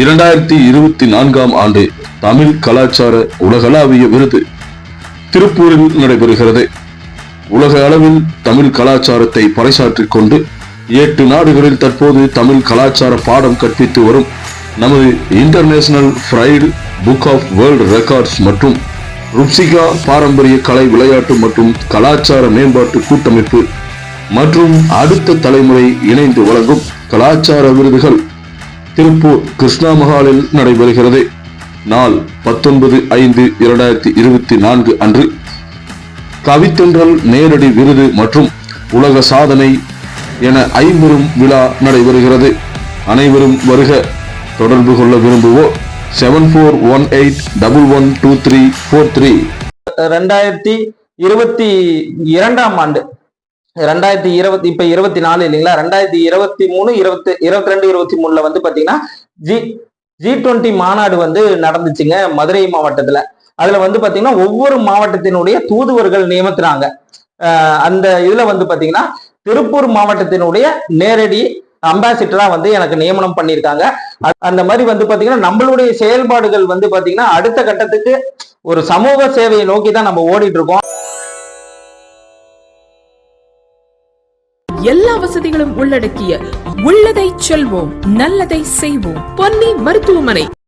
இரண்டாயிரத்தி இருபத்தி நான்காம் ஆண்டு தமிழ் கலாச்சார உலகளாவிய விருது திருப்பூரில் நடைபெறுகிறது. உலக அளவில் தமிழ் கலாச்சாரத்தை பறைசாற்றிக் கொண்டு எட்டு நாடுகளில் தற்போது தமிழ் கலாச்சார பாடம் கற்பித்து வரும் நமது international pride book of world records மற்றும் ருப்சிகா பாரம்பரிய கலை விளையாட்டு மற்றும் கலாச்சார மேம்பாட்டு கூட்டமைப்பு மற்றும் அடுத்த தலைமுறை இணைந்து வழங்கும் கலாச்சார விருதுகள் திருப்பூர் கிருஷ்ணா மஹாலில் நடைபெறுகிறது. நாள் பத்தொன்பது ஐந்து இரண்டாயிரத்தி இருபத்தி நான்கு அன்று. கவித்தென்றல் நேரடி விருது மற்றும் உலக சாதனை என ஐம்பெரும் விழா நடைபெறுகிறது. அனைவரும் வருக. தொடர்பு கொள்ள விரும்புவோர் seven four one eight double one two three four three ரெண்டாயிரத்தி இருபத்தி இரண்டாம் ஆண்டு ரெண்டாயிரத்தி இருபத்தி இப்ப இருபத்தி நாலு இல்லைங்களா? ரெண்டாயிரத்தி இருபத்தி மூணு இருபத்தி இருபத்தி ரெண்டு இருபத்தி மூணுல வந்து பாத்தீங்கன்னா ஜி ஜி டுவெண்ட்டி மாநாடு வந்து நடந்துச்சுங்க மதுரை மாவட்டத்துல. அதுல வந்து பாத்தீங்கன்னா ஒவ்வொரு மாவட்டத்தினுடைய தூதுவர்கள் நியமித்துறாங்க அந்த இதுல வந்து பாத்தீங்கன்னா திருப்பூர் மாவட்டத்தினுடைய நேரடி அம்பாசிடரா வந்து எனக்கு நியமனம் பண்ணியிருக்காங்க. அந்த மாதிரி வந்து பாத்தீங்கன்னா நம்மளுடைய செயல்பாடுகள் வந்து பாத்தீங்கன்னா அடுத்த கட்டத்துக்கு ஒரு சமூக சேவையை நோக்கி தான் நம்ம ஓடிட்டு இருக்கோம். எல்லா வசதிகளும் உள்ளடக்கிய உள்ளதை செல்வோம் நல்லதை செய்வோம். பொன்னி மருத்துவமனை.